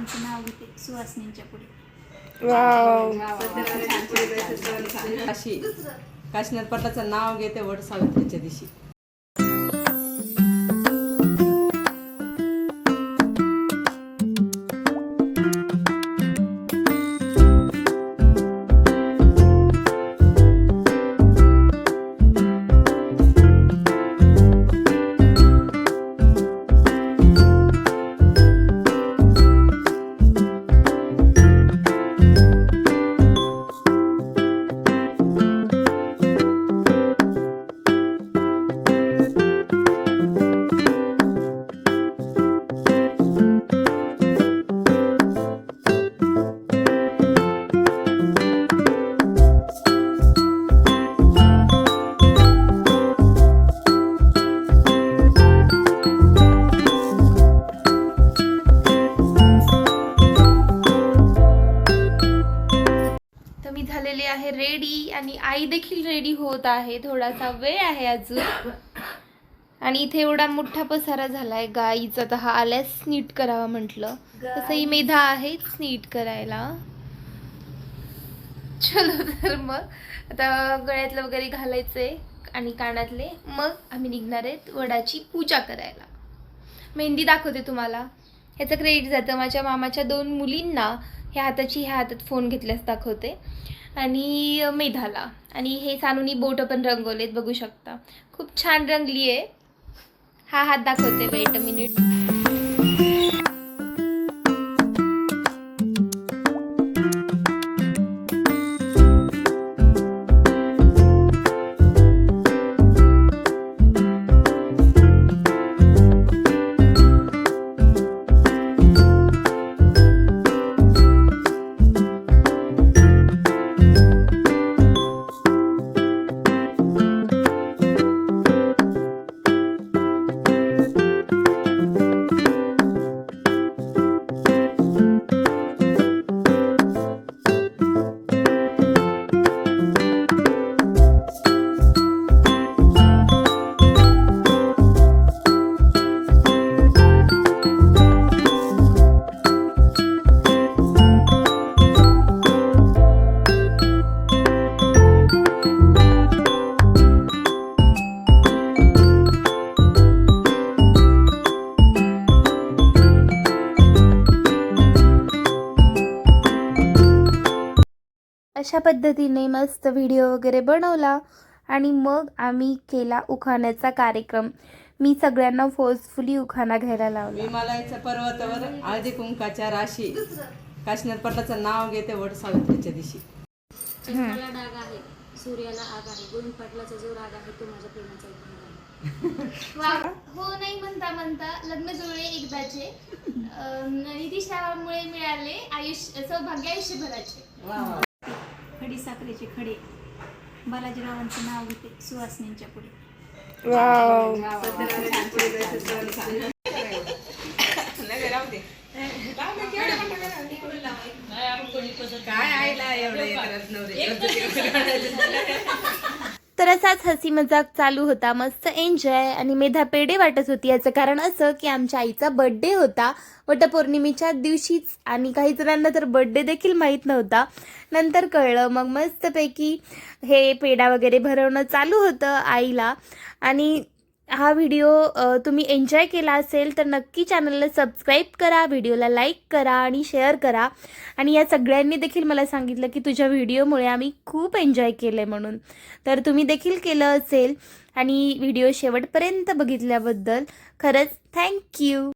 बाबांचं नाव घेते सुहासनींच्या पुढे. वाव. काशी काशीनाथ पाटलाचं नाव घेते वट सावित्रीच्या दिवशी. झालेली आहे. रेडी आणि आई देखील रेडी होत आहे. थोडासा वेळ आहे अजून. आणि इथे एवढा मोठा पसारा झालाय. गाईचा तर हा आल्यास नीट करावा म्हटलं. तसंही मेधा आहेच नीट करायला. चलो तर मग. आता गळ्यातलं वगैरे घालायचंय आणि कानातले. मग आम्ही निघणार आहेत वडाची पूजा करायला. मेहंदी दाखवते तुम्हाला. ह्याचं क्रेडिट जातं. माझ्या मामाच्या दोन मुलींना ह्या हाताची ह्या हातात फोन घेतल्यास दाखवते. आणि मेधाला. आणि हे सानूनी बोट पण रंगवलेत बघू शकता. खूप छान रंगली आहे हा हात दाखवते वेट मिनिट अशा पद्धतीने मस्त व्हिडिओ वगैरे बनवला आणि मग आम्ही केला उखाण्याचा कार्यक्रम. मी सगळ्यांना फोर्सफुली उखाणा घ्यायला लावला. विमालयाच्या पर्वतावर हळदी कुंकाच्या राशी काशीनाथ पाटलाचं नाव घेते वट सावित्रीच्या दिवशी. चंद्राला डाग आहे सूर्याला आग आहे गोविंद पाटलाचा जो राग आहे तो माझ्या प्रेमाचा एक भाग आहे. हो नाही म्हणता म्हणता लग्न जुळले एकदाचे. अं, नितीशामुळे मिळाले आयुष्य सौभाग्य आयुष्यभराचे. खडी साखरेचे खडे. बालाजीरावांचं नाव घेते सुहासनींच्या पुढे. वाव. काय आईला एवढं तर असाच हसी मजाक चालू होता. मस्त एन्जॉय आणि मेधा पेढे वाटत होती. याचं कारण असं की आमच्या आईचा बड्डे होता. वटपौर्णिमेच्या दिवशीच आणि काही जणांना तर बड्डे देखील माहीत नव्हता. नंतर कळलं मग मस्तपैकी हे पेढा वगैरे भरवणं चालू होतं आईला. आणि हा व्हिडिओ तुम्ही एन्जॉय केला असेल तर नक्की चॅनलला सबस्क्राईब करा व्हिडिओला लाईक करा आणि शेअर करा. आणि या सगळ्यांनी देखील मला सांगितलं की तुझ्या व्हिडिओमुळे आम्ही खूप एन्जॉय केलं आहे म्हणून. तर तुम्ही देखील केलं असेल आणि व्हिडिओ शेवटपर्यंत बघितल्याबद्दल खरंच थँक्यू